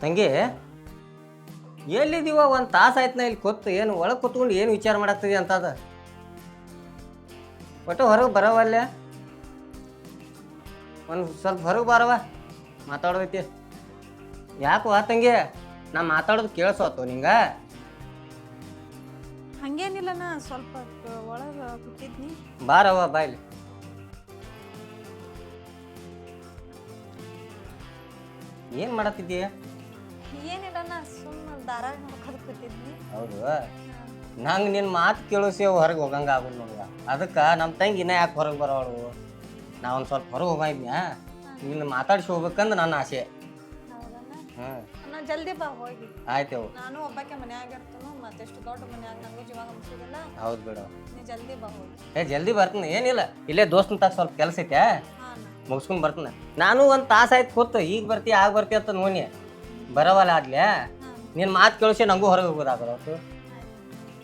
ತಂಗಿ ಎಲ್ಲಿದ್ದೀವ ಒಂದು ತಾಸು ಆಯ್ತು ನಾ ಇಲ್ಲಿ ಕೊತ್ತು ಏನು ಒಳಗೆ ಕೂತ್ಕೊಂಡು ಏನು ವಿಚಾರ ಮಾಡಾಕ್ತಿದಿ ಅಂತದ? ಒಟ್ಟು ಹೊರಗೆ ಬರವಲ್ಲ ಒಂದು ಸ್ವಲ್ಪ ಹೊರಗೆ ಬಾರವ ಮಾತಾಡೋದೈತಿ ಯಾಕೋ ಆ ತಂಗಿ ನಾ ಮಾತಾಡೋದು ಕೇಳಿಸೋತು ನಿಂಗೆ? ಹಂಗೇನಿಲ್ಲನ ಸ್ವಲ್ಪ ಒಳಗೆ ಕೂತಿದ್ನಿ. ಬಾರವ್ವ ಬಾಯ್ಲಿ ಏನು ಮಾಡತ್ತಿದ್ದೀಯ ಏನಿಲ್ಲನ ಸುಮ್ಮನೆ ಧಾರಾವಾಹಿ ನೋಡ್ಕೊಂಡು ಕೂತಿದ್ವಿ. ಹೌದು. ನಂಗೆ ನಿನ್ನ ಮಾತು ಕೇಳಿಸಿ ಹೊರಗೆ ಹೋಗಂಗ ಆಗೋದು ನೋಡುವ ಅದಕ್ಕೆ ನಮ್ಮ ತಂಗಿ ಇನ್ನ ಯಾಕೆ ಹೊರಗೆ ಬರೋಳು ನಾ ಒಂದು ಸ್ವಲ್ಪ ಹೊರಗೆ ಹೋಗಿದ್ನ್ಯಾ ನಿನ್ನ ಮಾತಾಡ್ಸಿ ಹೋಗ್ಬೇಕಂದ್ರೆ ನನ್ನ ಆಸೆ. ಹ್ಞೂ ಜಲ್ದಿ ಬಾ ಹೋಗಿ. ಆಯ್ತೇವು ನಾನು ಒಬ್ಬಾಕೆ ಮನ್ಯಾಗ ಇರ್ತನು ಮತ್ತೆಷ್ಟು ದೊಡ್ಡ ಮನ್ಯಾಗ ನಂಗೂ ಜೀವಾಗ ಮುಗಿಸಿದಿಲ್ಲ ಹೌದು ಬಿಡು. ನೀ ಜಲ್ದಿ ಬಾ ಹೋಗಿ. ಏ ಜಲ್ದಿ ಬರ್ತೀನಿ ಏನಿಲ್ಲ. ಇಲ್ಲೇ ದೋಸ್ತನ ತಾಕ ಸ್ವಲ್ಪ ಕೆಲಸ ಐತೆ ಹಾಂ ಮುಗಿಸ್ಕೊಂಡು ಬರ್ತೀನಿ. ನಾನು ಒಂದು ತಾಸು ಆಯ್ತು ಕೂತು ಈಗ ಬರ್ತಿ ಆಗ ಬರ್ತಿ ಅಂತ ನೋಡಿ ಬರವಲ್ಲ ನಿನ್ ನಿನ್ನ ಮಾತು ಕೇಳಿಸಿ ನಂಗೂ ಹೊರಗೆ ಹೋಗೋದಾಗಲ್ಲ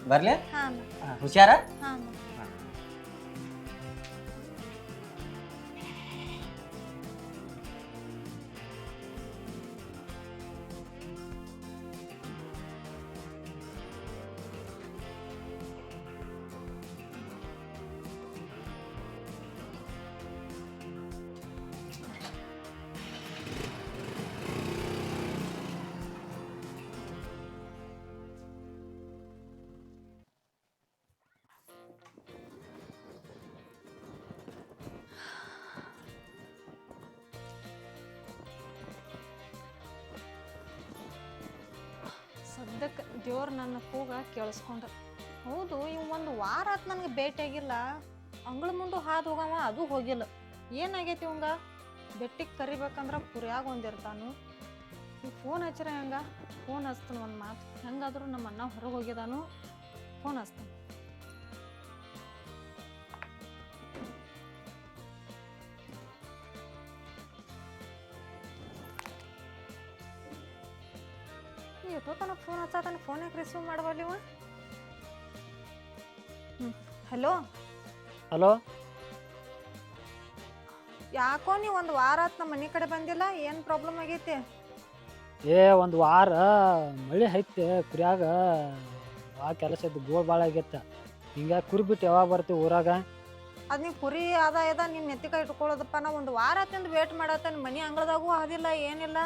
ಬರಲಿ? ಹಾಂ ಹುಷಾರ? ಹಾಂ. ದೇವ್ರು ನನ್ನ ಕೂಗ ಕೇಳಿಸ್ಕೊಂಡ. ಹೌದು, ಇವ್ ಒಂದು ವಾರ ಆತ್ ನನಗೆ ಭೇಟಿಯಾಗಿಲ್ಲ ಅಂಗಳ ಮುಂದೆ ಹಾದು ಹೋಗವ, ಅದು ಹೋಗಿಲ್ಲ. ಏನಾಗೈತಿ ಇವಂಗ? ಬೆಟ್ಟಿಗೆ ಕರಿಬೇಕಂದ್ರೆ ಕುರಿಯಾಗ ಒಂದಿರ್ತಾನು. ಈ ಫೋನ್ ಹಚ್ಚಿರ ಹೆಂಗ? ಫೋನ್ ಹಚ್ತಾನ ಒಂದು ಮಾತು. ಹೆಂಗಾದರೂ ನಮ್ಮ ಅಣ್ಣ ಹೊರಗೆ ಹೋಗಿದಾನು. ಫೋನ್ ಹಚ್ತಾನ. ಫೋನ್ ಹಚ್ಚಾತಾನ ಫೋನ್ ಯಾಕೆ ರಿಸೀವ್ ಮಾಡವಲ್ಲ ಇವ? ಹಲೋ? ಹಲೋ? ಯಾಕೋ ನೀವು ಒಂದು ವಾರ ಆತ್ ನಮ್ಮ ಮನೆ ಕಡೆ ಬಂದಿಲ್ಲ ಏನು ಪ್ರಾಬ್ಲಮ್ ಆಗೈತಿ? ಏ ಒಂದು ವಾರ ಮಳೆ ಐತೆ ಕುರಿಯಾಗ ಭಾಳ ಕೆಲಸ ಇದ್ದು ಗೋಳ್ ಭಾಳ ಆಗೈತೆ. ಹಿಂಗೆ ಕುರಿ ಬಿಟ್ಟು ಯಾವಾಗ ಬರ್ತೀವಿ ಊರಾಗ? ಅದು ನೀವು ಕುರಿ ಅದ ಇದ ನಿನ್ನ ನೆತ್ತಿಕ ಇಟ್ಕೊಳ್ಳೋದಪ್ಪ ನಾ ಒಂದು ವಾರ ಆತಿಂದ ವೇಟ್ ಮಾಡತ್ತೇನೆ ಮನೆ ಅಂಗಳದಾಗೂ ಆದಿಲ್ಲ ಏನಿಲ್ಲ.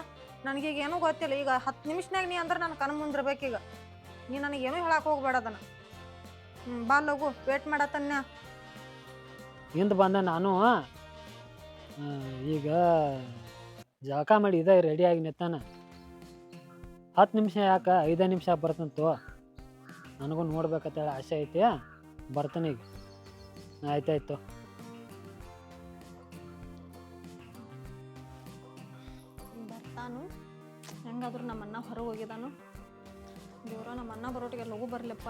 ನನಗೀಗ ಏನೂ ಗೊತ್ತಿಲ್ಲ. ಈಗ ಹತ್ತು ನಿಮಿಷನಾಗ ನೀ ಅಂದ್ರೆ ನನ್ನ ಕಣ್ಣು ಮುಂದಿರ್ಬೇಕೀಗ ನೀ ನನಗೇನು ಹೇಳಕ್ಕೆ ಹೋಗ್ಬೇಡ ಅದನ್ನ. ಹ್ಞೂ ಬಾ ಲಗು ವೇಟ್ ಮಾಡತ್ತನ್ನ ಹಿಂದೆ ಬಂದೆ ನಾನು. ಈಗ ಜಳಕ ಮಾಡಿ ಇದೇ ರೆಡಿಯಾಗಿ ನಿತ್ತಾನ ಹತ್ತು ನಿಮಿಷ ಯಾಕೆ? ಐದೇ ನಿಮಿಷ ಬರ್ತಂತು? ನನಗೂ ನೋಡ್ಬೇಕಂತೇಳಿ ಆಸೆ ಐತಿ. ಬರ್ತಾನೆ ಈಗ. ಆಯ್ತಾಯ್ತು. ಹೆಂಗಾದ್ರೂ ನಮ್ಮ ಅಣ್ಣ ಹೊರಗೆ ಹೋಗಿದಾನು? ದೇವರ, ನಮ್ಮ ಅಣ್ಣ ಬರೋಟಿಗೆ ಲಘು ಬರಲಪ್ಪ.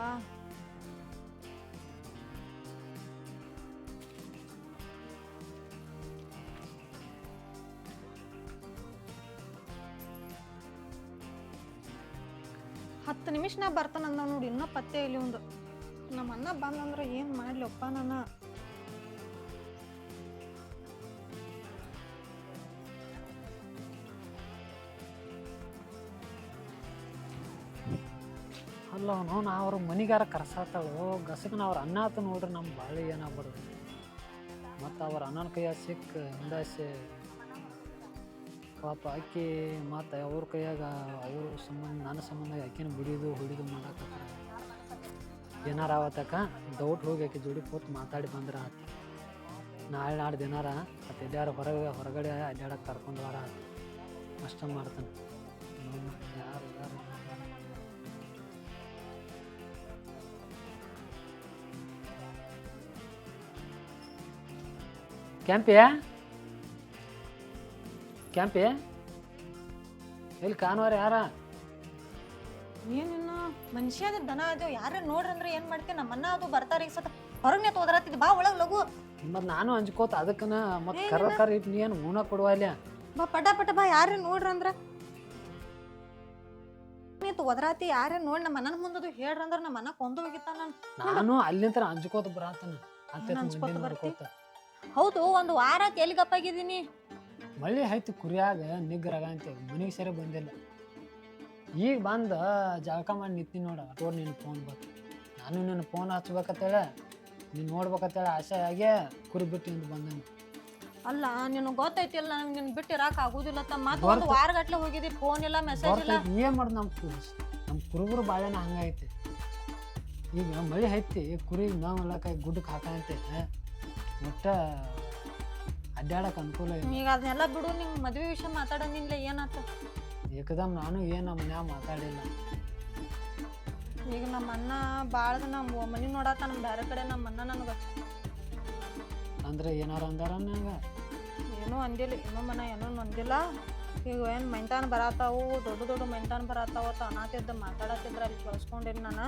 ಹತ್ತು ನಿಮಿಷನಾಗ ಬರ್ತಾನಂದ ನೋಡಿ, ಇನ್ನೂ ಪತ್ತೆ ಇಲ್ಲಿ ಒಂದು ನಮ್ಮ ಅಣ್ಣ ಬಂದಂದ್ರೆ ಏನು ಮಾಡಲಪ್ಪ ನಾನು? ಅಲ್ಲ ಅವನು, ನಾ ಅವ್ರ ಮನಿಗಾರ ಕರ್ಸಾತಾಳು ಗಸಕನ ಅವ್ರ ಅನ್ನ ಆತ ನೋಡ್ರಿ ನಮ್ಮ ಬಾಳಿ ಏನಾಗ್ಬಾರ್ದು ಮತ್ತು ಅವ್ರ ಅಣ್ಣನ ಕೈಯಾಗ ಸಿಕ್ಕ ಹಿಂದಾಸೆ ಪಾಪ ಆಕಿ, ಮತ್ತು ಅವ್ರ ಕೈಯಾಗ ಅವ್ರ ಸಂಬಂಧ ನನ್ನ ಸಂಬಂಧ ಆಕಿನ ಬಿಡಿದು, ಹುಡಿದು ಮಾಡಾಕ ಏನಾರ ಆವತ್ತಕ ಡೌಟ್ ಹೋಗಿ ಆಕೆ ಜೋಡಿ ಕೂತು ಮಾತಾಡಿ ಬಂದ್ರ ಆತು. ನಾಳೆ ನಾಳೆ ದಿನಾರ ಮತ್ತು ಎಲ್ಲಾರು ಹೊರಗೆ, ಹೊರಗಡೆ ಅಡ್ಡಾಡಕ್ಕೆ ಕರ್ಕೊಂಡು ಬರ ಅಷ್ಟ ಮಾಡ್ತಾನೆ. ಕ್ಯಾಂಪಿ ಕ್ಯಾಂಪಿ ಎಲ್ಲಿ ಕಾಣುವಾರ ಯಾರ? ಏನಿನ್ನ ಮನುಷ್ಯದ ದನ ಅದು ಯಾರ ನೋಡ್ರಿ ಅಂದ್ರೆ ಏನ್ ಮಾಡ್ತೀನಿ ನಮ್ಮ ಅನ್ನ ಅದು ಬರ್ತಾರ ಈಗ ಸತ ಹೊರಗ್ ನಿಂತ ಓದರತ್ತಿದ್ ಬಾ ಒಳಗ್ ಲಗು. ಮತ್ ನಾನು ಅಂಜ್ಕೋತ ಅದಕ್ಕನ ಮತ್ ಕರ ಇಲ್ಲ. ಕರ ಇಟ್ಟು ನೀ ಏನು ಉಣ ಕೊಡುವ ಇಲ್ಲ ಬಾ ಪಟ ಪಟ ಬಾ ಯಾರೇ ನೋಡ್ರಿ ಅಂದ್ರ. ನಿಂತು ಒದರಾತಿ ಯಾರೇ ನೋಡಿ ನಮ್ಮ ಅಣ್ಣನ ಮುಂದದು ಹೇಳ್ರಿ ಅಂದ್ರ ನಮ್ಮ ಅಣ್ಣ ಕೊಂದು ಹೋಗಿತ್ತ ನಾನು ನಾನು ಅಲ್ಲಿಂದ ಅಂಜ್ಕೋತ ಬರಾತನ. ಅಂತ ಅಂಜ್ಕೋತ ಮಂದಿ ಬರ್ತಿ? ನೋಡ್ಕೋತ. ಹೌದು ಒಂದು ವಾರ ಎಲ್ಲಿ ಗಪ್ಪಾಗಿದ್ದೀನಿ ಮಳೆ ಆಯ್ತು ಕುರಿಯಾಗ ನಿಗ್ಗರಾಗ ಅಂತ ಮನೆಗೆ ಸರಿ ಬಂದಿಲ್ಲ. ಈಗ ಬಂದು ಜಳಕ ಮಾಡಿ ನಿಂತೀನಿ ನೋಡ ತೋರ್ ನಿನ್ನ ಫೋನ್ ಬಂತು ನಾನು ನಿನ್ನ ಫೋನ್ ಹಚ್ಬೇಕತ್ತೇಳೆ ನೀನು ನೋಡ್ಬೇಕತ್ತೇಳೆ ಆಸೆ ಆಗೇ ಕುರಿ ಬಿಟ್ಟು ನಿಂತು ಬಂದನು. ಅಲ್ಲ ನಿನಗೆ ಗೊತ್ತೈತಿಲ್ಲ ನಂಗೆ ನಿನ್ನ ಬಿಟ್ಟು ಇರಕ್ಕೆ ಆಗುದಿಲ್ಲ ತಮ್ಮ ಮತ್ತೆ ಒಂದು ವಾರ ಗಟ್ಲೆ ಹೋಗಿದ್ದಿ ಫೋನ್ ಇಲ್ಲ ಮೆಸೇಜ್ ಇಲ್ಲ. ಏನು ಮಾಡೋದು ನಮ್ಮ ಕುರಿ? ನಮ್ಮ ಕುರುಬರು ಬಾಳೆನ ಹಂಗೈತಿ ಈಗ ಮಳೆ ಹೈತಿ ಕುರಿ ಮೇವು ಕೈ ಗುಡ್ಡಕ್ಕೆ ಹಾಕಂತೆ ಒಟ್ಟ ಅಡ್ಡಾಡಕ್ ಅನುಕೂಲ ಇಲ್ಲ. ಈಗ ಅದನ್ನೆಲ್ಲ ಬಿಡು ನಿಂಗೆ ಮದ್ವೆ ವಿಷಯ ಮಾತಾಡೋದಿಲ್ಲ ಏನಾತ? ಏಕದಮ್ ನಾನು ಏನು ನಮ್ಮ ಮನ್ಯಾಗ ಮಾತಾಡಿಲ್ಲ. ಈಗ ನಮ್ಮ ಅಣ್ಣ ಭಾಳ ನಮ್ಮ ಮನೆ ನೋಡಾತ ನಮ್ಮ ಬೇರೆ ಕಡೆ ನಮ್ಮ ಅಣ್ಣ ನನಗೆ. ಅಂದ್ರೆ ಏನಾರ ಅಂದಾರ ನಂಗೆ? ಏನೂ ಅಂದಿಲ್ಲ ಇನ್ನೂ ಮನ ಏನೂ ಅಂದಿಲ್ಲ ಈಗ ಏನು ಮೆಂಟಾನ್ ಬರತ್ತಾವು ದೊಡ್ಡ ದೊಡ್ಡ ಮೈಂಟಾನ್ ಬರತ್ತಾವ ಅಂತ ಅನ್ನತ್ತಿದ್ದ ಮಾತಾಡತ್ತಿದ್ರ ಅಲ್ಲಿ ಕಳ್ಸ್ಕೊಂಡೇನಿ ನಾನು.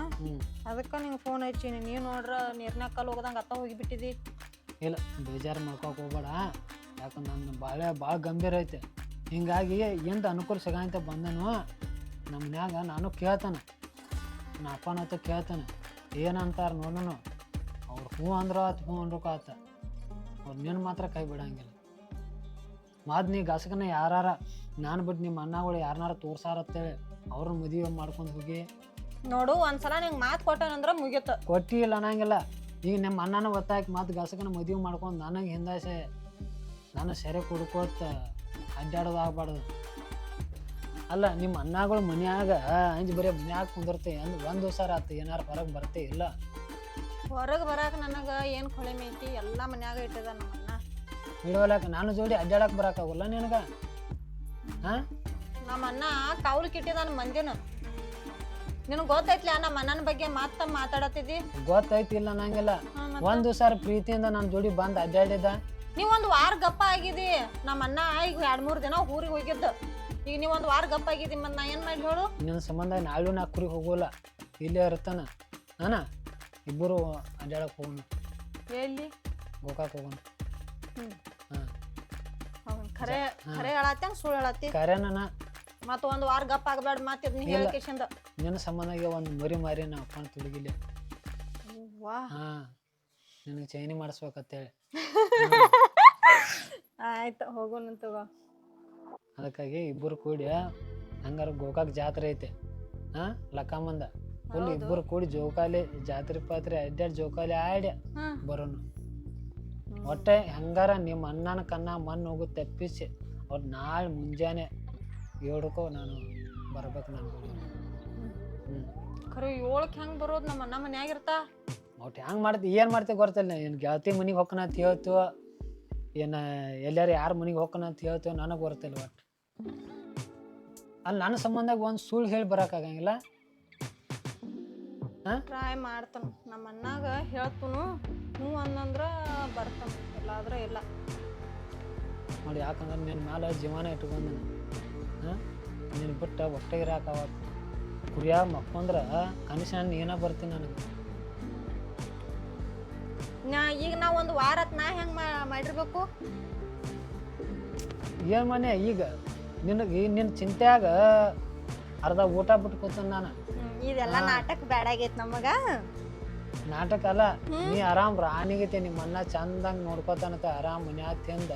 ಅದಕ್ಕೆ ನಿಂಗೆ ಫೋನ್ ಹಚ್ಚೀನಿ ನೀವು ನೋಡ್ರ ನೀರ್ನ್ಯಾಗ ಕಲ್ಲು ಹೋಗದಂಗೆ ಅತ್ತ ಹೋಗಿಬಿಟ್ಟಿದಿ. ಇಲ್ಲ ಬೇಜಾರು ಮಾಡ್ಕೊಕ್ ಹೋಗ್ಬೇಡ. ಯಾಕಂದ್ರೆ ನನ್ನ ಬಾಳೆ ಭಾಳ ಗಂಭೀರ ಐತೆ. ಹಿಂಗಾಗಿ ಎಂದು ಅನುಕೂಲ ಸಿಗಂತ ಬಂದನು. ನಮ್ಮ ಮನ್ಯಾಗ ನಾನು ಕೇಳ್ತಾನೆ. ನಮ್ಮ ಅಪ್ಪನ ಹತ್ರ ಕೇಳ್ತಾನೆ. ಏನಂತಾರೆ ನೋಡೋಣ ಅವ್ರು ಹ್ಞೂ ಅಂದ್ರ ಆತು ಹ್ಞೂ ಅಂದ್ರೂ ಆತ ಅವ್ರು ನಿನ್ನ ಮಾತ್ರ ಕೈ ಬಿಡಂಗಿಲ್ಲ. ಮಾದ್ ನೀ ಗಸಕನ ಯಾರಾರ. ನಾನು ಬಿಟ್ಟು ನಿಮ್ಮ ಅಣ್ಣಗಳು ಯಾರನ್ನಾರ ತೋರ್ಸಾರತ್ತೇಳಿ ಅವ್ರನ್ನ ಮದುವೆ ಮಾಡ್ಕೊಂಡು ಹೋಗಿ. ನೋಡು ಒಂದ್ಸಲ ನಿಂಗೆ ಮಾತು ಕೊಟ್ಟನಂದ್ರೆ ಮುಗೀತು. ಕೊಟ್ಟಿ ಇಲ್ಲ ಅನ್ನಂಗಿಲ್ಲ. ಈಗ ನಿಮ್ಮ ಅಣ್ಣನ ಒತ್ತಾಯಕ್ಕೆ ಮತ್ತು ಗಸಕನ ಮದುವೆ ಮಾಡ್ಕೊಂಡು ನನಗೆ ಹಿಂದಾಸೆ ನಾನು ಸೆರೆ ಕುಡ್ಕೋತ ಅಡ್ಡಾಡೋದು ಆಗಬಾರ್ದು ಅಲ್ಲ ನಿಮ್ಮ ಅಣ್ಣಗಳು ಮನ್ಯಾಗ ಅಂಜ್ ಬರೀ ಮನ್ಯಾಗ ಕುಂದಿರ್ತಿ ಅಂದ್ ಒಂದು ದಿವಸ ಆತು ಏನಾರ ಹೊರಗೆ ಬರ್ತಿ ಇಲ್ಲ? ಹೊರಗೆ ಬರಾಕ ನನಗೆ ಏನು ಕೊಳೆ ಐತಿ? ಎಲ್ಲ ಮನ್ಯಾಗ ಇಟ್ಟದ ನಮ್ಮ ಅಣ್ಣ. ಬಿಡೋಲಕ ನಾನು ಜೋಡಿ ಅಡ್ಡಾಡಕ್ಕೆ ಬರಾಕಾಗಲ್ಲ ನಿನಗ? ಹಾ? ನಮ್ಮ ಅಣ್ಣ ಕೌಲ್ ಕಿಟ್ಟಿದಾನ ಮಂದಿನ. ನಿನಗೆ ಗೊತ್ತೈತ್ಲ ನಮ್ಮ ಅಣ್ಣನ ಬಗ್ಗೆ ಮಾತ ಮಾತಾಡತ್ತಿದ್ದಿ? ಗೊತ್ತೈತಿ ಇಲ್ಲ ನಂಗಿಲ್ಲ ಮತ್ತ? ಒಂದು ಸಾರಿ ಪ್ರೀತಿಯಿಂದ ನನ್ನ ಜೋಡಿ ಬಂದ್ ಅಡ್ಡಾಡಿದ ನೀವ್ ಒಂದ್ ವಾರ ಗಪ್ಪ ಆಗಿದಿ ನಮ್ಮ ಅಣ್ಣ ಈಗ ಎರಡ್ ಮೂರ್ ದಿನ ಊರಿಗೆ ಹೋಗಿದ್ದ. ಈಗ ನೀವ್ ಒಂದ್ ವಾರ ಗಪ್ಪ ಆಗಿದಿ ಮತ್ ನಾ ಏನ್ ಮಾಡಿ ಹೇಳು? ನಿನ್ನ ಸಂಬಂಧ ನಾಳು ನಾ ಕುರಿ ಹೋಗೋಲ್ಲ ಇಲ್ಲೇ ಇರ್ತಾನ ಅನ ಇಬ್ಬರು ಅಡ್ಡಾಡಕ್ ಹೋಗೋಣ. ಎಲ್ಲಿ? ಗೋಕಾಕ್ ಹೋಗೋಣ. ಹ್ಮ್. ಹಾಂ. ಖರೆ ಖರೆ ಹೇಳತ್ತೇನ್ ಸುಳ್ಳು ಹೇಳತ್ತಿ. ಕರೆನ ಮತ್ತ ಒಂದ್ ವಾರ ಗಪ್ಪ ಆಗ್ಬೇಡ ಮತ್ತೆ ಇದ್ನ. ಹೇಳ್ಕೇಶಿಂದ ನಿನ್ನ ಸಂಬಂಧಾಗೆ ಒಂದು ಮರಿ ಮಾರಿ ನಾ ಅಪ್ಪನ ವಾ. ಹಾ ನಿನಗೆ ಚೈನಿ ಮಾಡಿಸ್ಬೇಕತ್ತೇಳಿ ಆಯ್ತು ಹೋಗೋಣ ತಗೋ. ಅದಕ್ಕಾಗಿ ಇಬ್ಬರು ಕೂಡಿ ಹಂಗಾರ ಗೋಕಾಕ್ ಜಾತ್ರೆ ಐತೆ. ಹಾ ಲಕ್ಕಮ್ಮಂದ. ಫುಲ್ ಇಬ್ಬರು ಕೂಡಿ ಜೋಕಾಲಿ ಜಾತ್ರೆ ಪಾತ್ರೆ ಅಡ್ಡಾಡಿ ಜೋಕಾಲಿ ಆಡಿ ಬರೋಣ ಬರೋನು. ಒಟ್ಟೆ ಹೆಂಗಾರ ನಿಮ್ಮ ಅಣ್ಣನ ಕನ್ನ ಮಣ್ಣು ಹೋಗು ತಪ್ಪಿಸಿ ಅವ್ರು ನಾಳೆ ಮುಂಜಾನೆ ಏಳಕ್ಕೋ ನಾನು ಬರ್ಬೇಕು ನಾನು ಖರೆ ಏಳಕ್ಕೆ ಹೆಂಗೆ ಬರೋದು ನಮ್ಮ ಅಣ್ಣ ಮನ್ಯಾಗ ಇರ್ತಾ? ಒಟ್ಟು ಹೆಂಗೆ ಮಾಡ್ತಿ ಏನು ಮಾಡ್ತಿ ಗೊತ್ತಿಲ್ಲ ಏನು ಗೆಳತಿ ಮನೆಗೆ ಹೋಗ್ಕನ ಅಂತ ಹೇಳ್ತು. ಏನು ಎಲ್ಲಾರು ಯಾರ ಮನೆಗೆ ಹೋಗ್ಕನ ಅಂತ ಹೇಳ್ತು ನನಗೆ ಗೊತ್ತಿಲ್ಲ ಒಟ್ಟು. ಅಲ್ಲಿ ನನ್ನ ಸಂಬಂಧಾಗ ಒಂದು ಸುಳ್ಳು ಹೇಳಿ ಬರೋಕ್ಕಾಗಂಗಿಲ್ಲ ಟ್ರೈ ಮಾಡ್ತಾನ. ನಮ್ಮ ಅಣ್ಣಾಗ ಹೇಳ್ತನು ಹ್ಞೂ ಅಂದಂದ್ರೆ ಬರ್ತಾನ. ಇಲ್ಲಾದ್ರೆ ಇಲ್ಲ. ನೋಡಿ ಯಾಕಂದ್ರೆ ನಿನ್ನ ಮ್ಯಾಲ ಜೀವನ ಇಟ್ಕೊಂಡು ಹಾಂ? ನಿನ್ನ ಬಿಟ್ಟು ಹೊಟ್ಟೆ ಇರಾಕವತ್ತು ಕುರಿಯಾಗ ಮಕ್ಕೊಂದ್ರ ಕನಿಷ್ಠ ನೀನ ಬರ್ತೀನಿ ನನಗೆ. ನಾ ಈಗ ನಾ ಒಂದು ವಾರ ಆತ್ ನಾ ಹೆಂಗ್ ಮಾ- ಮಾಡಿರ್ಬೇಕು? ಏನು ಮನೆ ಈಗ? ನಿನಗೆ ನಿನ್ನ ಚಿಂತ್ಯಾಗ ಅರ್ಧ ಊಟ ಬಿಟ್ಟು ಕೂತನ ನಾನು. ಹ್ಮ್, ಇದೆಲ್ಲ ನಾಟಕ ಬ್ಯಾಡ ಆಗೈತ್ ನಮಗ. ನಾಟಕ ಅಲ್ಲ ನೀ ಆರಾಮ್ ರಾಣಿಗೈತಿ ನಿಮ್ಮ ಅನ್ನ ಚಂದಂಗ್ ನೋಡ್ಕೊತಾನಂತ ಆರಾಮ್ ಮನ್ಯಾಗ ತಿಂದ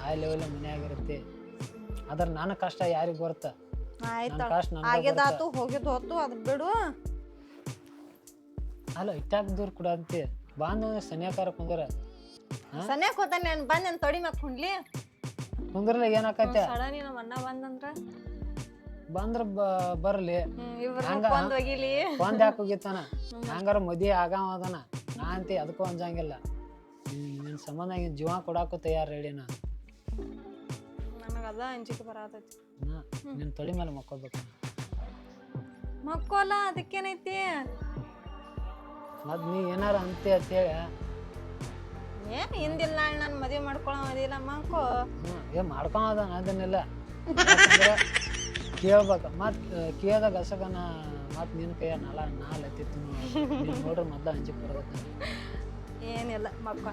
ಆ ಲೆವೆಲ್ ಮನ್ಯಾಗ ಇರುತ್ತೆ. ಅದ್ರ ನನ್ನ ಕಷ್ಟ ಯಾರಿಗೆ ಗೊತ್ತ ಆಯ್ತ ನನ್ನ ಕಷ್ಟ ನನಗೆ ಆಗ್ಯದಾತು ಹೋಗಿದ್ ಹೊತ್ತು ಅದ್ ಬಿಡು. ಅಲ್ಲ ಇಟ್ಟಾಕ ದೂರ ಕೂಡ ಅಂತಿ. ಬಾಂದ ಸನ್ಯಾಕಾರ ಕುಂದ್ರ. ಸನ್ಯಾಕ್ ಹೋತಾನೆ ನಾನು ಬಂದ್ ನನ್ ತೊಡಿ ಮ್ಯಾಗ ಕುಂಡ್ಲಿ. ಕುಂದ್ರಲ್ಲ ಏನಾಕತ್ತೆ ಸಡನ್ ನಮ್ಮ ಅಣ್ಣ ಬಂದಂದ್ರ. ಬಂದ್ರ ಬ- ಬರ್ಲಿ. ಹ್ಮ್ ಇವ್ರ ಹಂಗ? ಒಂದ್ ಒಗಿಲಿ. ಒಂದ್ ಯಾಕೆ ಹೋಗಿತ್ತಾನ ಹಂಗಾರ ಮದಿ ಆಗಾವ ಅದಾನ. ನಾ ಅಂತಿ ಅದಕ್ಕೂ ಅಂಜಂಗಿಲ್ಲ. ನಿನ್ ಸಂಬಂಧ ಈಗ ಜೀವ ಕೊಡಾಕು ತಯಾರ ಹೇಳಿ ನಾ. ಅದ ಅಂಜಿಕೆ ಬರತೈತಿ ನಿನ್ನ ತೊಳಿ ಮೇಲೆ ಮಕ್ಕೋಬೇಕು ಮಕ್ಕೋಲ್ಲ ಅದಕ್ಕೇನೈತಿ? ಮತ್ ನೀ ಏನಾರ ಅಂತೆ ಅಂತೇಳಿ ಏನ್ ಹಿಂದಿಲ್ಲ ನಾಳೆ ನಾನು ಮದುವೆ ಮಾಡ್ಕೊಳೋ ಅದಿಲ್ಲ ಮಕ್ಕೋ. ಹ್ಞೂ ಏ ಮಾಡ್ಕೊಂಡ ಅದನ್ನೆಲ್ಲ. ಕೇಳ್ಬೇಕು. ಮತ್ತು ಕೇಳ್ದಾಗ ಅಸಗನ ಮತ್ತು ನಿನ್ನ ಕೈಯ ನಾಲ ನಾಲ್ ಎತ್ತಿತ್ತು ನೋಡ್ರಿ ಮೊದ್ಲು ಹಂಚಿ ಬರೋದಕ್ಕೆ ಏನಿಲ್ಲ ಮಕ್ಕ.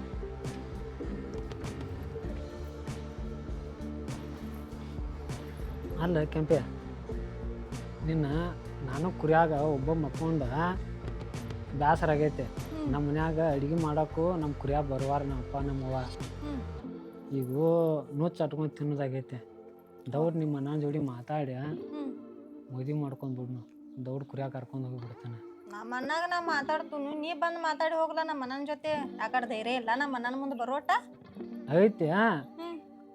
ಅಲ್ಲ ಕೆಂಪೆ ನಿನ್ನ ನಾನು ಕುರಿಯಾಗ ಒಬ್ಬ ಮಕ್ಕೊಂಡ ಬ್ಯಾಸರ ಆಗೈತೆ. ನಮ್ಮ ಮನ್ಯಾಗ ಅಡಿಗೆ ಮಾಡೋಕ್ಕೂ ನಮ್ಮ ಕುರಿಯಾಗ ಬರುವಾರ ನಮ್ಮಪ್ಪ ನಮ್ಮವ್ವ ಈಗ ನುಚ್ಚು ಅಟ್ಕೊಂಡು ತಿನ್ನೋದಾಗೈತೆ. ದೌಡ್ ನಿಮ್ಮ ಅಣ್ಣ ಜೋಡಿ ಮಾತಾಡಿ ಮದುವೆ ಮಾಡ್ಕೊಂಡು ಬಿಡ್ನು ದೌಡ್ ಕುರಿಯಾಗ ಕರ್ಕೊಂಡು ಹೋಗಿಬಿಡ್ತಾನೆ ನಮ್ಮ ಅಣ್ಣಾಗ ನಾ ಮಾತಾಡ್ತೀನಿ. ನೀ ಬಂದು ಮಾತಾಡಿ ಹೋಗ್ಲ ನಮ್ಮ ಅಣ್ಣನ ಜೊತೆ. ಯಾಕಡೆ ಧೈರ್ಯ ಇಲ್ಲ? ನಮ್ಮ ಅಣ್ಣನ ಮುಂದೆ ಬರೋಟ ಐತೆ.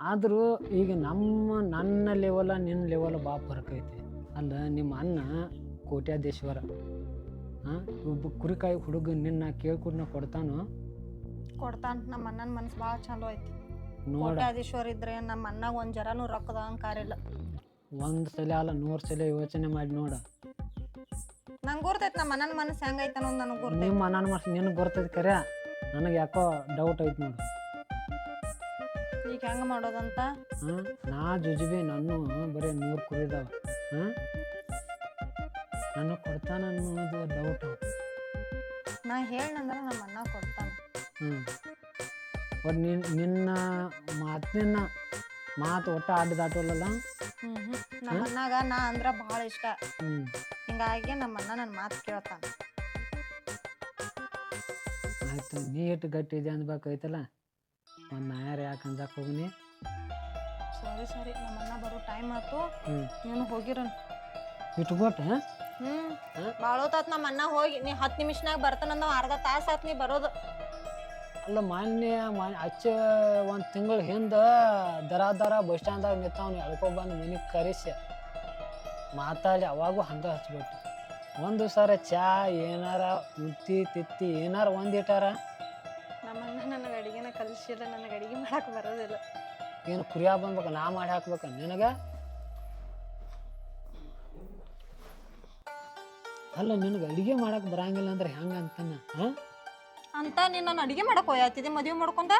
ಆದರೂ ಈಗ ನಮ್ಮ ನನ್ನ ಲೆವೆಲ ನಿನ್ನ ಲೆವೆಲ ಭಾಳ ಫರಕ್ ಐತಿ. ಅಲ್ಲ ನಿಮ್ಮ ಅಣ್ಣ ಕೋಟ್ಯಾಧೀಶ್ವರ. ಹಾಂ ಒಬ್ಬ ಕುರಿಕಾಯಿ ಹುಡುಗ ನಿನ್ನ ಕೇಳ್ಕೊಡ್ನ ಕೊಡ್ತಾನೋ? ಕೊಡ್ತಾನ ನಮ್ಮ ಅಣ್ಣನ ಮನ್ಸು ಭಾಳ ಚಲೋ ಐತಿ. ನೋಡ. ಕೋಟ್ಯಾಧೀಶ್ವರ ಇದ್ರೆ ನಮ್ಮ ಅಣ್ಣಾಗ ಒಂದ್ ಜರಾನು ರೊಕ್ಕದ ಅಹಂಕಾರ ಇಲ್ಲ. ಒಂದು ಸಲ ಅಲ್ಲ ನೂರು ಸಲ ಯೋಚನೆ ಮಾಡಿ ನೋಡ. ನಂಗೆ ಗುರ್ತೈತಿ ನಮ್ಮ ಅಣ್ಣನ ಮನಸ್ಸು ಹೆಂಗೈತೆ ಅನ್ನೋದು ನನಗೆ ಗುರ್ತೈತಿ. ನಿಮ್ಮ ಅಣ್ಣನ ಮನಸ್ಸು ನಿನಗೆ ಬರ್ತೈತೆ ಕರೆ. ನನಗೆ ಯಾಕೋ ಡೌಟ್ ಐತಿ ನೋಡು. ಈಗ ಹೆಂಗ್ ಮಾಡೋದಂತ? ಹಾಂ? ನಾ ಜುಜುಬಿ ನಾನು ಬರೀ ನೂರು ಕುರಿದಾವ. ಹಾಂ? ನನಗೆ ಕೊಡ್ತಾನ ಅನ್ನೋದು ಡೌಟ್ ನಾ ಹೇಳಂದ್ರೆ ನಮ್ಮ ಅಣ್ಣ ಕೊಡ್ತಾನ. ಹ್ಞೂ ಒಟ್ಟು ನಿನ್ನ ನಿನ್ನ ಮಾತಿನ ಮಾತು ಒಟ್ಟು ಆಡಿ ದಾಟೋಲ್ಲಲ್ಲ ಹ್ಮ್ ಹ್ಮ್. ನಮ್ಮ ಅಣ್ಣಾಗ ನಾ ಅಂದ್ರ ಭಾಳ ಇಷ್ಟ. ಹ್ಞೂ ಹಿಂಗಾಗಿ ನಮ್ಮ ಅಣ್ಣ ನನ್ನ ಮಾತು ಕೇಳ್ತಾನ. ಆಯ್ತು ನೀ ಇಟ್ಟು ಗಟ್ಟಿ ಇದೆ ಅನ್ಬೇಕೈತಲ್ಲ ಒಂದು ನಾಯಾರ ಯಾಕೆ ಅಂಜಕ್ಕೆ ಹೋಗಿನಿ? ಸರಿ ಸರಿ. ನಮ್ಮ ಅಣ್ಣ ಬರೋ ಟೈಮ್ ಆಯ್ತು. ಹ್ಞೂ ನೀನು ಹೋಗಿರನ್. ಇಟ್ಕೊಟ್ಟು ಹ್ಮ್. ಹಾ? ಭಾಳ ಹೊತ್ತಾತ್ ನಮ್ಮ ಅಣ್ಣ ಹೋಗಿ. ನೀ ಹತ್ತು ನಿಮಿಷನಾಗ ಬರ್ತಾನಂದ ಅರ್ಧ ತಾಸು ಆತ್ ನೀ ಬರೋದು. ಅಲ್ಲ ಮಾನ್ಯ ಮಾ ಅಚ್ಚ ಒಂದು ತಿಂಗಳ ಹಿಂದೆ ದರ ದರ ಬಸ್ ಸ್ಟ್ಯಾಂಡ್ದಾಗ ನಿಂತವ್ನು ಎಳ್ಕೊಬಂದು ಮನೆಗೆ ಕರೆಸಿ. ಮಾತಾಡಿ ಅವಾಗೂ ಹಂಗೆ ಹಚ್ಬಿಟ್ಟು. ಒಂದು ಸರ ಚಾ ಏನಾರ ಉತ್ತಿ ತಿತ್ತಿ ಏನಾರ ಒಂದು ಅಡಿಗೆನ ನನಗೆ ಅಡಿಗೆ ಮಾಡಕ್ ಬರೋದಿಲ್ಲ. ಏನು ಕುರಿಯ ಬಂದ್ಬೇಕು ನಾ ಮಾಡಿ ಹಾಕ್ಬೇಕ ನಿನಗೆ? ಅಲ್ಲ ನಿನಗೆ ಅಡಿಗೆ ಮಾಡಕ್ಕೆ ಬರಂಗಿಲ್ಲ ಅಂದ್ರೆ ಹೆಂಗೆ ಅಂತಾನ ಹಾಂ? ಅಂತ ನೀನು ನಾನು ಅಡಿಗೆ ಮಾಡಕ್ ಹೋಯಾತಿದ್ದೆ ಮದುವೆ ಮಾಡ್ಕೊಂಡ?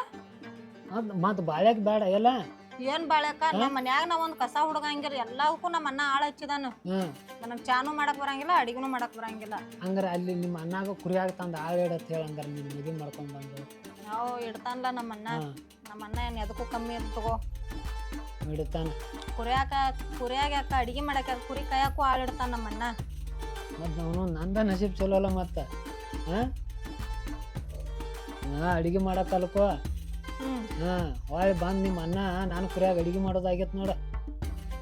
ಅದು ಮತ್ತು ಬಾಳ್ಯಾಕ ಬೇಡ ಎಲ್ಲ? ಏನ್ ಬಾಳ್ಯಾಕ? ನಮ್ಮ ಮನ್ಯಾಗ ನಾವ್ ಒಂದ್ ಕಸ ಹುಡುಗಂಗಿಲ್ಲ ಎಲ್ಲವಕ್ಕೂ ನಮ್ಮ ಅಣ್ಣ ಆಳ ಹಚ್ಚಿದಾನು. ಹ್ಞೂ ನನಗೆ ಚಾನು ಮಾಡಕ್ ಬರಂಗಿಲ್ಲ ಅಡಿಗೆನೂ ಮಾಡಕ್ ಬರಂಗಿಲ್ಲ. ಹಂಗಾರೆ ಅಲ್ಲಿ ನಿಮ್ಮ ಅಣ್ಣಾಗ ಕುರಿಯಾಗ ತಂದು ಆಳು ಇಡತ್ ಹೇಳಿ ಹಂಗಾರೆ ನೀನು ಮದುವೆ ಮಾಡ್ಕೊಂಡು ಬಂದು ನಾವು ಇಡ್ತಾನಲ್ಲ ನಮ್ಮ ಅಣ್ಣ ನಮ್ಮ ಅಣ್ಣ ಏನ್ ಎದಕ್ಕೂ ಕಮ್ಮಿ ಇರ್ ತಗೋ. ಇಡ್ತಾನೆ. ಕುರಿಯಾಕ ಕುರಿಯಾಗ ಯಾಕ ಅಡಿಗೆ ಮಾಡಕ ಕುರಿ ಕಾಯಕ್ಕೂ ಆಳ್ ಇಡ್ತಾನ ನಮ್ಮ ಅಣ್ಣ ಮತ್ತು ಅವನು ನಂದ ನಸೀಬ್ ಚಲೋ ಅಲ್ಲ ಮತ್ತೆ. ಹಾಂ? ನಾ ಅಡಿಗೆ ಮಾಡಕ್ಕೆ ಕಲ್ಕೋ ಹ್ಮ್. ಹಾಂ ಹೊಳ್ಳಿ ಬಂದು ನಿಮ್ಮ ಅಣ್ಣ ನಾನು ಕುರಿಯಾಗ ಅಡಿಗೆ ಮಾಡೋದಾಗೈತೆ ನೋಡ.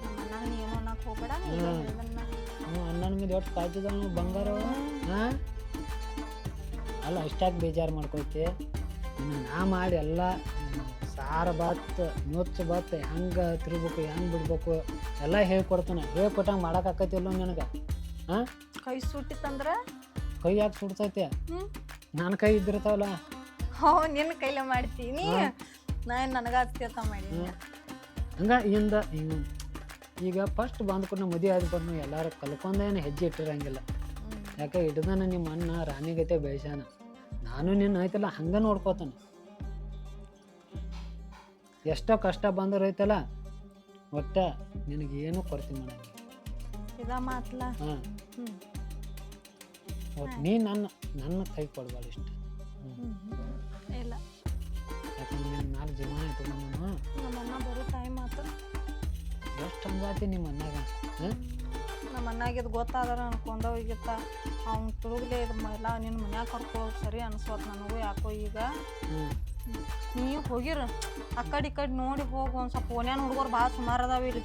ನಮ್ಮ ಅಣ್ಣ ನೀ ಏನು ಅನ್ನಕ್ ಹೋಗ್ಬೇಡ ನೀ ಹ್ಮ್. ಹೇಳ್ದನ್ನ. ಹ್ಞೂ ಅಣ್ಣನ ಮೇಲೆ ಒಟ್ಟು ಕಾಯ್ತಿದ್ದ ಬಂಗಾರ ಹಾಂ? ಅಲ್ಲ ಅಷ್ಟಾಗಿ ಬೇಜಾರು ಮಾಡ್ಕೊತಿ ಇನ್ನು ನಾ ಮಾಡಿ ಎಲ್ಲ ಸಾರ ಬಾತ್ ನುಚ್ಚ ಬಾತ್ ಹೆಂಗೆ ತಿರ್ಬೇಕು ಹೆಂಗೆ ಬಿಡ್ಬೇಕು ಎಲ್ಲ ಹೇಳ್ಕೊಡ್ತಾನೆ. ಹೇಳ್ಕೊಟ್ಟಂಗೆ ಮಾಡೋಕ್ಕಾಕತಿಲ್ಲ ನನಗೆ. ಹಾಂ ಕೈ ಸುಟ್ಟಿತ್ತಂದ್ರೆ ಕೈ ಯಾಕೆ ಸುಡ್ತೈತೆ? ನನ್ನ ಕೈ ಇದ್ದಿರ್ತಾವಲ್ಲ. ಹೋ ನಿನ್ನ ಕೈಲೇ ಮಾಡ್ತೀನಿ. ನಾನು ನನಗೆ ಅತ್ಯತ ಮಾಡಿ ಹ್ಮ್. ಹಂಗ ಇಂದ ಈಗ ಫಸ್ಟ್ ಬಂದ್ಕೊಂಡು ಮದುವೆ ಆದ ಬಂದು ಎಲ್ಲರೂ ಕಲ್ಕೊಂಡೇನು ಹೆಜ್ಜೆ ಇಟ್ಟಿರಂಗಿಲ್ಲ. ಯಾಕೆ ಹಿಡ್ದನ ನಿಮ್ಮ ಅಣ್ಣ ರಾಣಿಗತೆ ಬೆಳೆಸ್ಯಾನ ನಾನು ನಿನ್ನ ಐತಲ್ಲ ಹಂಗೆ ನೋಡ್ಕೋತಾನೆ. ಎಷ್ಟೋ ಕಷ್ಟ ಬಂದ್ರೆ ಐತಲ್ಲ ಒಟ್ಟ ನಿನಗೇನು ಕೊರತೆ ಮಾಡಕ್ಕೆ ಇದ ಮಾತ್ಲ. ಹಾಂ. ಹ್ಮ್. ಒಟ್ಟು ನೀ ನನ್ನ ನನ್ನ ಕೈ ಕೊಡ್ಬಾರ್ದು ಇಷ್ಟ. ಇಲ್ಲ. ಯಾಕಂದ್ರೆ ನಿನ್ನ ಜೀವನ ಬರೋ ಟೈಮ್ ಆತು ಎಷ್ಟು ಹಂಗಾತಿ ನಿಮ್ಮ ಅನ್ನಾಗ ಹಾಂ? ನಮ್ಮ ಅಣ್ಣಾಗಿದ್ ಗೊತ್ತಾದ್ರೆ ಅನ್ಕೊಂಡ ಹೋಗಿತ್ತ ಅವ್ನು ತುಳುಗ್ಲೆ ಇದು ಎಲ್ಲ ನಿನ್ನ ಮನ್ಯಾಗ ಕರ್ಕೊಳ್ಳೋದು ಸರಿ ಅನ್ಸೋತ್ ನನಗೂ ಯಾಕೋ ಈಗ. ನೀವು ಹೋಗಿರ ಆ ಕಡೆ ಈ ಕಡೆ ನೋಡಿ ಹೋಗಿ ಒಂದು ಸ್ವಲ್ಪ ಓನ್ಯಾನ ಹುಡುಗರು ಭಾಳ ಸುಮಾರು ಅದಾವ ಇಲ್ಲಿ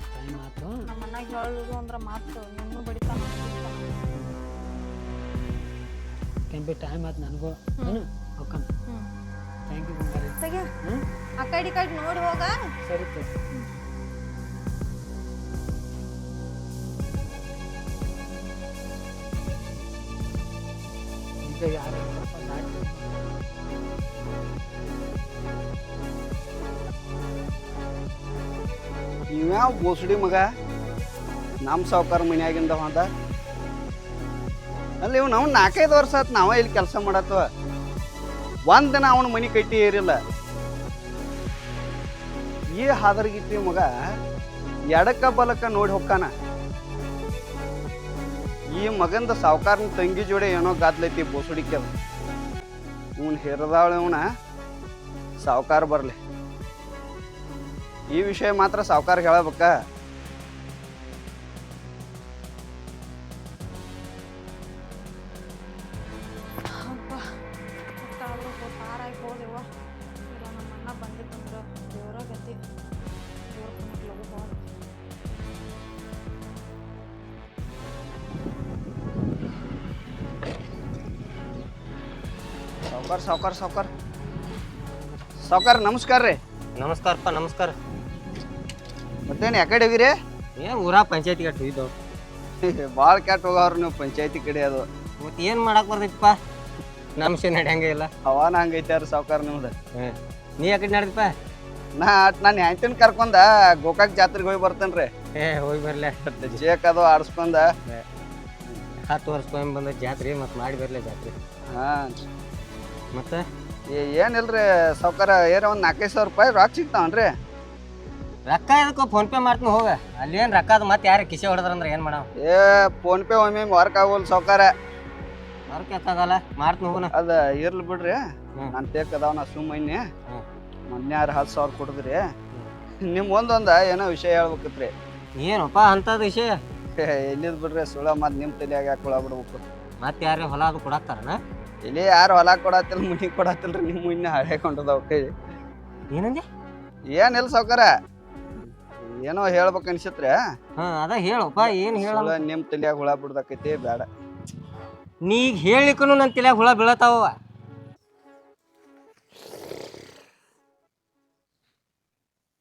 ನಮ್ಮ ಅಣ್ಣಾಗ ಹೇಳುದು ಅಂದ್ರೆ ಮಾತು ನಿನ್ನೂ ಬಡಿತಾನ ಕೆಂಪಿ ಟೈಮ್ ಆಯ್ತು ನನಗೂ. ಓಕೆ ಥ್ಯಾಂಕ್ ಯು ಆ ಕಡೆ ಈ ಕಡೆ ನೋಡಿ ಹೋಗ. ಸರಿ ತಗೋ. ಯಾರು ಇವ್ಯಾವ ಬೋಸಡಿ ಮಗ? ನಮ್ಮ ಸಾವ್ಕಾರ ಮನೆಯಾಗಿಂದ ಹೊಂದ ಅಲ್ಲಿ ಇವ್ ನಾವು ನಾಲ್ಕೈದು ವರ್ಷ ಆತು ನಾವ ಇಲ್ಲಿ ಕೆಲಸ ಮಾಡತ್ವ ಒಂದ್ ದಿನ ಅವನ ಮನಿ ಕಟ್ಟಿ ಏರಿಲ್ಲ. ಈ ಹಾದರ್ಗಿತ್ತಿ ಮಗ ಎಡಕ್ಕ ಬಲಕ್ಕ ನೋಡಿ ಹೊಕ್ಕಾನ ಈ ಮಗಂದ ಸಾವ್ಕಾರನ ತಂಗಿ ಜೋಡಿ ಏನೋ ಗಾದ್ಲೈತಿ ಬೋಸಡಿಕೆ ಅದು ಹೇರದಾಳ ಇವನ ಸಾವ್ಕಾರ ಬರಲಿ. ಈ ವಿಷಯ ಮಾತ್ರ ಸಾವ್ಕಾರ ಹೇಳಬೇಕ. ಸಾವ್ಕಾರ ಸಾವ್ಕಾರ ಸಾವ್ಕಾರ. ಸಾವ್ಕಾರ ನಮಸ್ಕಾರ ರೀ. ನಮಸ್ಕಾರಪ್ಪ ನಮಸ್ಕಾರ. ಮತ್ತೇನು ಯಾಕಡೆ ಹೋಗಿರಿ? ಏನ್ ಊರ ಪಂಚಾಯತಿ ಕಟ್ಟು ಇದ್ದವು ಭಾಳ ಕೆಟ್ಟ ಹೋಗವ್ರು ನೀವು ಪಂಚಾಯತಿ ಕಡೆ ಅದು. ಮತ್ತೆ ಏನು ಮಾಡಕ್ ಬರ್ದೈತಿಪ್ಪ? ನಮ್ಮ ವಿಷಯ ನಡೆಯಂಗೆ ಇಲ್ಲ. ಹವಾನ ಹಂಗೈತೆ ಸಾವ್ಕಾರ ನಿಮ್ದು? ಹ್ಞೂ ನೀ ಯಾಕಡೆ ನಡೆದಪ್ಪ? ನಾ ನಾನು ಹೆಂಡತಿನ ಕರ್ಕೊಂಡ ಗೋಕಾಕ್ ಜಾತ್ರೆಗೆ ಹೋಗಿ ಬರ್ತೇನೆ ರೀ. ಏ ಹೋಗಿ ಬರ್ಲೆ. ಜೇಕ್ ಅದು ಆಡಿಸ್ಕೊಂಡ. ಹತ್ತು ವರ್ಷಕ್ಕೊಮ್ಮೆ ಬಂದ ಜಾತ್ರೆ ಮತ್ತೆ ಮಾಡಿ ಬರ್ಲೆ ಜಾತ್ರೆ. ಹಾಂ. ಮತ್ತೆ? ಏನಿಲ್ರಿ ಸಾವ್ಕಾರ ಏರ ಒಂದು ನಾಲ್ಕೈದು ಸಾವಿರ ರೂಪಾಯಿ ರೊಕ್ಕ ಸಿಗ್ತಾವನ್ರಿ. ರೊಕ್ಕ ಇದಕ್ಕೆ ಫೋನ್ ಪೇ ಮಾಡ್ತೀನಿ ಹೋಗ. ಅಲ್ಲಿ ಏನ್ ರೊಕ್ಕ ಅದು ಮತ್ತೆ ಯಾರು ಕಿಸೆ ಹೊಡೆದ್ರಂದ್ರೆ ಏನು ಮಾಡವ? ಏ ಫೋನ್ ಪೇ ಒಮ್ಮೆ ವರ್ಕ್ ಆಗೋಲ್ ಸಾವ್ಕಾರ. ವರ್ಕ್ ಎತ್ತಾಗಲ್ಲ ಮಾಡ್ತೀನಿ ಹೋಗೋಣ ಅದ ಇರ್ಲಿ ಬಿಡ್ರಿ. ಹ್ಮ್. ನಾನು ತೇಕ್ ಅದಾವ ನಾ ಸುಮ್ಮನೆ ಹ್ಮ್. ಮೊನ್ನೆ ಯಾರು ಹತ್ತು ಸಾವಿರ ಕೊಡಿದ್ರಿ. ನಿಮ್ ಒಂದೊಂದ ಏನೋ ವಿಷಯ ಹೇಳ್ಬೇಕಿತ್ರಿ. ಏನಪ್ಪ ಅಂತದ ವಿಷಯ? ಎಲ್ಲಿದ್ ಬಿಡ್ರಿ ಸುಳ ಮತ್ತೆ ನಿಮ್ಮ ತಲೆಯಾಗ ಹಾಕೊಳ ಬಿಡ್ಬೇಕು? ಮತ್ತೆ ಯಾರೇ ಹೊಲ ಅದು ಕೊಡಾಕ್ತಾರನ? ಇಲ್ಲಿ ಯಾರು ಹೊಲ ಕೊಡತ್ತಿಲ್ಲ ಮುನಿ ಕೊಡತ್ತಿಲ್ರಿ ನಿಮ್ ಮುನ್ನ ಹಳೆ ಕೊಂಡದವ್ ಕೈ. ಏನಂದೆ? ಏನಿಲ್ಲ ಸೌಕರ ಏನೋ ಹೇಳ್ಬೇಕು ಅನ್ಸತ್ರಿ. ಹಾ ಅದ ಹೇಳಪ್ಪ ಏನ್ ಹೇಳ? ನಿಮ್ ತಲೆಯಾಗ ಹುಳ ಬಿಡ್ದಕೈತಿ ಬೇಡ ನೀ ಹೇಳಿಕನು ನನ್ನ ತಲೆಯಾಗ ಹುಳ ಬೀಳತಾವ